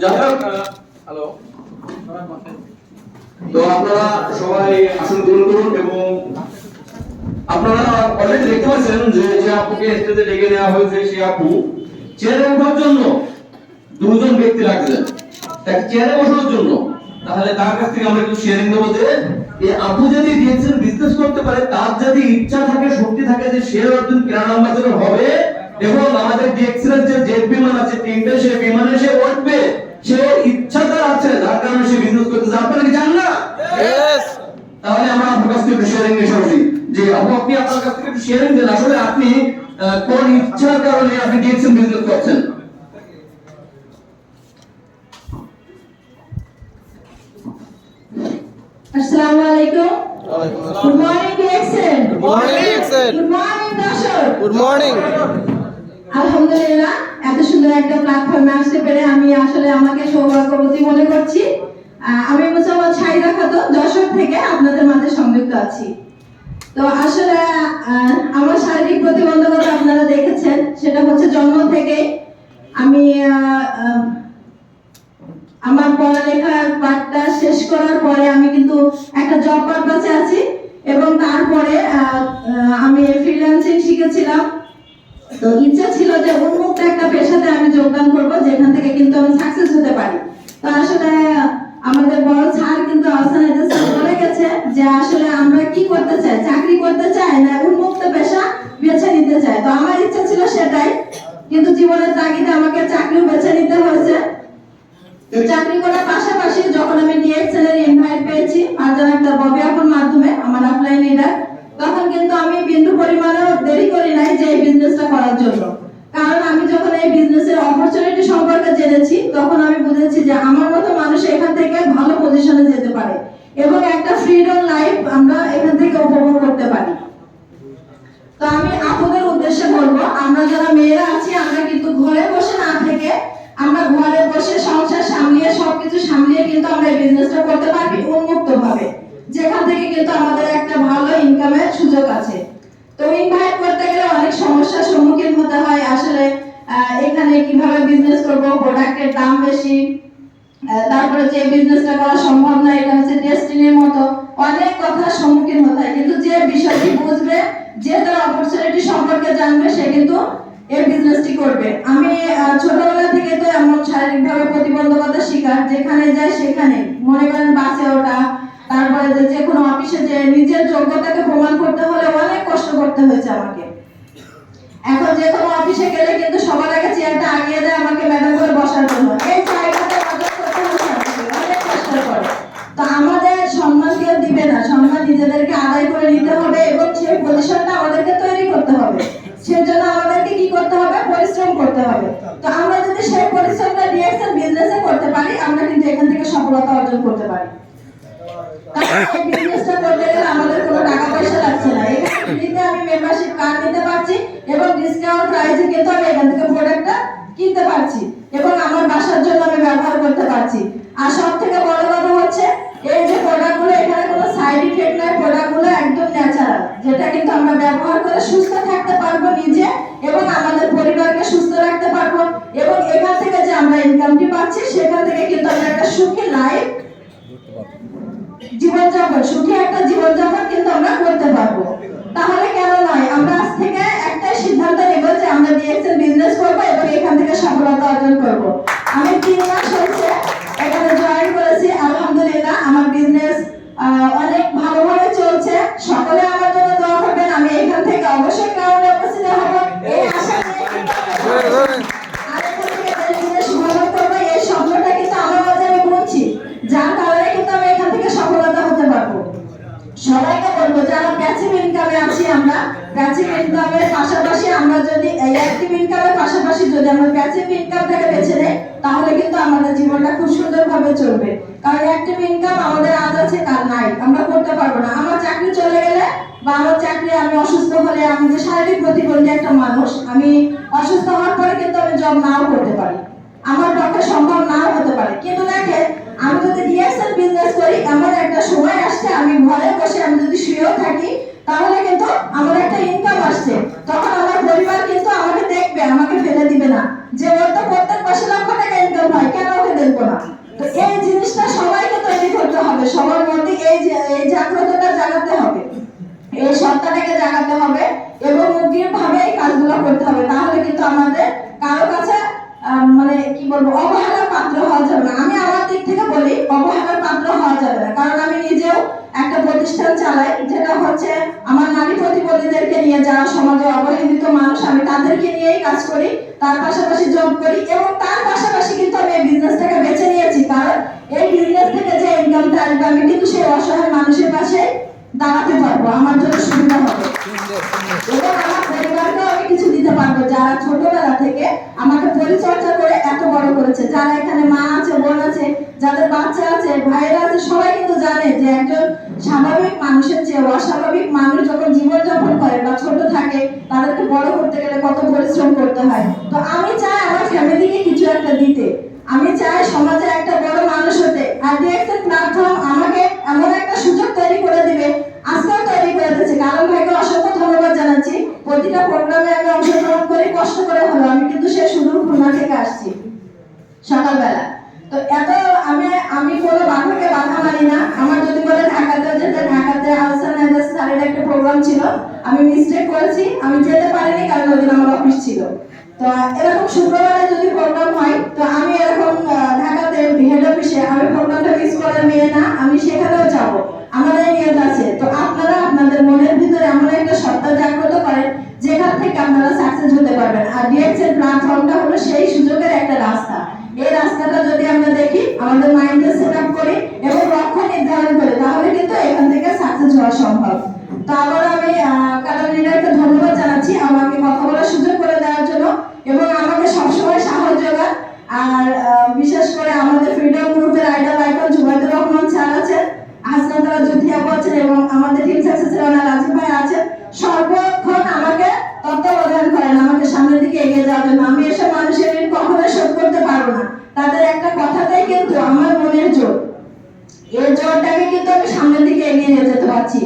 যাই হোক হ্যালো তো আপনারা সবাই আসন গ্রহণ করুন এবং আপনারা অলরেডি দেখতে পাচ্ছেন যে যে আপুকে স্টেজে ডেকে নেওয়া হয়েছে সেই আপু চেয়ারে ওঠার জন্য দুজন ব্যক্তি লাগছেন তাকে চেয়ারে বসানোর জন্য। তাহলে তার কাছ থেকে আমরা একটু শেয়ারিং দেবো যে এই আপু যদি ডিএক্সএল বিজনেস করতে পারে তার যদি ইচ্ছা থাকে শক্তি থাকে যে সে একজন কিরানা আম্বাসেডর হবে এবং আমাদের যে জেট বিমান আছে তিনটে সে বিমানে সে উঠবে সে ইচ্ছা তার আছে যার কারণে সে বিজনেস করতে চায় আপনারা কি জান না তাহলে আমরা আপনার কাছ থেকে একটু শেয়ারিং নিয়ে সরাসরি যে আপু আপনি আপনার কাছ থেকে একটু শেয়ারিং দেন আসলে আপনি কোন ইচ্ছার কারণে আপনি বিজনেস করছেন? আসসালামু আলাইকুম। Good morning morning, DXN. Good morning দর্শক। গুড মর্নিং আলহামদুলিল্লাহ এত সুন্দর একটা প্ল্যাটফর্মে আসতে পেরে আমি আসলে আমাকে সৌভাগ্যবতী মনে করছি। আমি মুসলমান ছাইদা খাতুন যশোর থেকে আপনাদের মাঝে সংযুক্ত আছি। তো আসলে আমার শারীরিক প্রতিবন্ধকতা আপনারা দেখেছেন, সেটা হচ্ছে জন্ম থেকে আমি আমার পড়ালেখার পাঠটা শেষ করার পরে আমি কিন্তু একটা জব পারপাসে আছি এবং তারপরে আমি ফ্রিল্যান্সিং শিখেছিলাম। তো ইচ্ছা ছিল যে উন্মুক্ত একটা পেশাতে আমি যোগদান করব যেখান থেকে কিন্তু আমি সাকসেস হতে পারি তো আসলে আমাদের বড় স্যার কিন্তু আহসান হায়দার স্যার বলে গেছে যে আসলে আমরা কি করতে চাই চাকরি করতে চাই না উন্মুক্ত পেশা বেছে নিতে চাই তো আমার ইচ্ছা ছিল সেটাই কিন্তু জীবনের তাগিদে আমাকে চাকরিও বেছে নিতে হয়েছে তো চাকরি করার পাশাপাশি যখন আমি ডিএক্সএল এর ইনভাইট পেয়েছি ফারজান আক্তার ববি আপুর মাধ্যমে, আমার অফলাইন লিডার তখন কিন্তু আমি বিন্দু পরিমাণেও দেরি করি নাই যে এই বিজনেসটা করার জন্য। কারণ আমি যখন এই বিজনেসের অপরচুনিটি সম্পর্কে জেনেছি, তখন আমি বুঝেছি যে আমার মতো মানুষ এখান থেকে ভালো পজিশনে যেতে পারে এবং একটা ফ্রিডম লাইফ আমরা এখান থেকে উপভোগ করতে পারি। তো আমি আপনাদের উদ্দেশ্যে বলব, আমরা যারা মেয়েরা আছি, আমরা কিন্তু ঘরে বসে না থেকে আমরা ঘরে সবকিছু সামলিয়ে কিন্তু আমরা এই বিজনেসটা করতে পারবি উন্মুক্ত ভাবে যেখান থেকে কিন্তু আমাদের একটা ভালো ইনকামের সুযোগ আছে। তো ইনভাইট করতে গেলে অনেক সমস্যার সম্মুখীন হতে হয়। আসলে এখানে কীভাবে বিজনেস করব প্রোডাক্টের দাম বেশি তারপরে যে বিজনেসটা করা সম্ভব না, এটা হচ্ছে ডেস্টিনির মতো। অনেক কথার সম্মুখীন হতে হয়। কিন্তু যে বিষয়টি বুঝবে, যে তার অপরচুনিটি সম্পর্কে জানবে, সে কিন্তু এই বিজনেসটি করবে। আমি ছোটবেলা থেকে তো এমন শারীরিকভাবে প্রতিবন্ধকতা শিকার, যেখানে যায় সেখানে। মনে করেন বাসে ওঠা, তারপরে যে কোনো অফিসে যে নিজের যোগ্যতাকে প্রমাণ করতে হলে অনেক কষ্ট করতে হয়েছে আমাকে। এখন যে কোনো অফিসে গেলে কিন্তু সবার আগে চেয়ারটা আগিয়ে দেয় আমাকে ম্যাডাম করে বসার জন্য। এই জায়গাটা সফলতা অর্জন করতে পারি। টাকা পয়সা লাগছে না। আমি মেম্বারশিপ পারছি এবং কিন্তু আমি এখান থেকে কিনতে পারছি এবং আমার বাসার জন্য আমি ব্যবহার করতে পারছি। আর সব থেকে বড় কথা হচ্ছে এই যে প্রোডাক্টগুলো এখানে কোনো সাইড ইফেক্ট নাই প্রোডাক্টগুলো একদম ন্যাচারাল যেটা কিন্তু আমরা ব্যবহার করে সুস্থ থাকতে পারব নিজে এবং আমাদের পরিবারকে সুস্থ রাখতে পারব এবং এখান থেকে যে আমরা ইনকামটি পাচ্ছি সেখান থেকে কিন্তু আমরা একটা সুখী লাইফ জীবনযাপন, সুখী একটা জীবনযাপন কিন্তু আমরা করতে পারব। তাহলে কেন নয়? আমরা আজ থেকে একটা সিদ্ধান্ত নেব যে আমরা ডিএক্সএল বিজনেস করব এবং এখান থেকে সফলতা অর্জন করব। আমি তিন মাস হয়েছে, এখানে জয়েন ইনকামের পাশাপাশি আমরা যদি অ্যাক্টিভ ইনকামের পাশাপাশি যদি আমরা প্যাসিভ ইনকামটাকে বেছে নেই, তাহলে কিন্তু আমাদের জীবনটা খুব সুন্দরভাবে চলবে। কারণ অ্যাক্টিভ ইনকাম আমাদের আজ আছে কাল নাই। আমরা করতে পারব না। আমার চাকরি চলে গেলে বা আমার চাকরি আমি অসুস্থ হলে আমি যে শারীরিক প্রতিবন্ধী একটা মানুষ, আমি অসুস্থ হওয়ার পরে কিন্তু আমি জব নাও করতে পারি। আমার পক্ষে সম্ভব নাও হতে পারে। কিন্তু দেখেন, আমি যদি ডিএসএল বিজনেস করি, এমন একটা সময় আসছে, আমি ঘরে বসে আমি যদি শুয়েও থাকি তাহলে কিন্তু আমার একটা ইনকাম আসছে। তখন আমার পরিবার কিন্তু আমাকে দেখবে, আমাকে ফেলে দিবে না। যে ওর তো প্রত্যেক মাসে লক্ষ টাকা ইনকাম হয়, কেন ওকে দেখব না? তো এই জিনিসটা সবাইকে তো একটা প্রতিষ্ঠান চালাই যেটা হচ্ছে, আমার নারী প্রতিবন্ধীদেরকে নিয়ে যারা সমাজে অবহেলিত মানুষ, আমি তাদেরকে নিয়েই কাজ করি, তার পাশাপাশি জব করি এবং তার পাশাপাশি কিন্তু আমি এই বিজনেসটাকে বেছে নিয়েছি। কারণ এই বিজনেস থেকে যে ইনকামটা আসবে, আমি কিন্তু সেই অসহায় মানুষের পাশে দাঁড়াতে পারব। আমার জন্য সুবিধা হবে। এবং আমার পরিবারকেও আমি কিছু দিতে পারব। যারা ছোটবেলা থেকে আমাকে পরিচর্যা করে এত বড় করেছে, যারা এখানে মা আছে, বোন আছে, যাদের বাচ্চা আছে, ভাইয়েরা আছে, সবাই কিন্তু জানে যে একজন স্বাভাবিক মানুষের চেয়ে অস্বাভাবিক মানুষ যখন জীবনযাপন করে বা ছোট থাকে, তাদেরকে বড় করতে গেলে কত পরিশ্রম করতে হয়। তো আমি চাই আমার ফ্যামিলিকে কিছু একটা দিতে। আমি চাই সমাজে একটা বড় মানুষ হতে। আর ডিএক্সএল প্ল্যাটফর্ম আমাকে এমন একটা সুযোগ তৈরি করে দিবে আজকেও তৈরি করে দিয়েছে কারণ ভাইকে অসংখ্য ধন্যবাদ জানাচ্ছি প্রতিটা প্রোগ্রামে আমি অংশগ্রহণ করি কষ্ট করে হলো আমি কিন্তু সে সুদূর খুলনা থেকে আসছি সকালবেলা তো এত আমি আমি কোনো বাধাকে বাধা মানি না আমার যদি বলে ঢাকাতে ঢাকাতে আহসান নাজাস স্যারের একটা প্রোগ্রাম ছিল। আমি মিস্টেক করেছি, আমি যেতে পারিনি কারণ ওদিন আমার অফিস ছিল। তো এরকম শুক্রবারে যদি প্রোগ্রাম হয়, তো আমি এরকম ঢাকাতে হেড অফিসে আমি প্রোগ্রামটা মিস করার মেয়ে না, আমি সেখানেও যাব। আমাদের নিয়ত আছে। তো আপনারা আপনাদের মনের ভিতরে এমন একটা সত্তা জাগ্রত করেন, যেখান থেকে আপনারা সাকসেস হতে পারবেন। আর ডিএক্সএল প্ল্যাটফর্মটা হলো সেই সুযোগের একটা রাস্তা। এই রাস্তাটা যদি আমরা দেখি, আমাদের মাইন্ডে সেট আপ করি এবং লক্ষ্য নির্ধারণ করি, তাহলে কিন্তু এখান থেকে সাকসেস হওয়া সম্ভব তো আবার আমি কালার লিডারকে ধন্যবাদ জানাচ্ছি আমাকে কথা বলার সুযোগ করে দেওয়ার জন্য এবং আমাকে সবসময় সাহস যোগান আর আহ, বিশেষ করে আমাদের ফ্রিডম গ্রুপের idol icon Jubaidur Rahman sir আছেন হাসনাত তারা জুথিয়া আছেন এবং আমাদের টিম সাকসেসের ওনার রাজীব ভাই আছেন সর্বক্ষণ আমাকে তত্ত্বাবধান করেন, আমাকে সামনের দিকে এগিয়ে জন্য। আমি এসব মানুষের ঋণ কখনোই শোধ করতে পারব না। তাদের একটা কথাতেই কিন্তু আমার মনের জোর। এই জোরটাকে কিন্তু আমি সামনের দিকে এগিয়ে নিয়ে যেতে পারছি।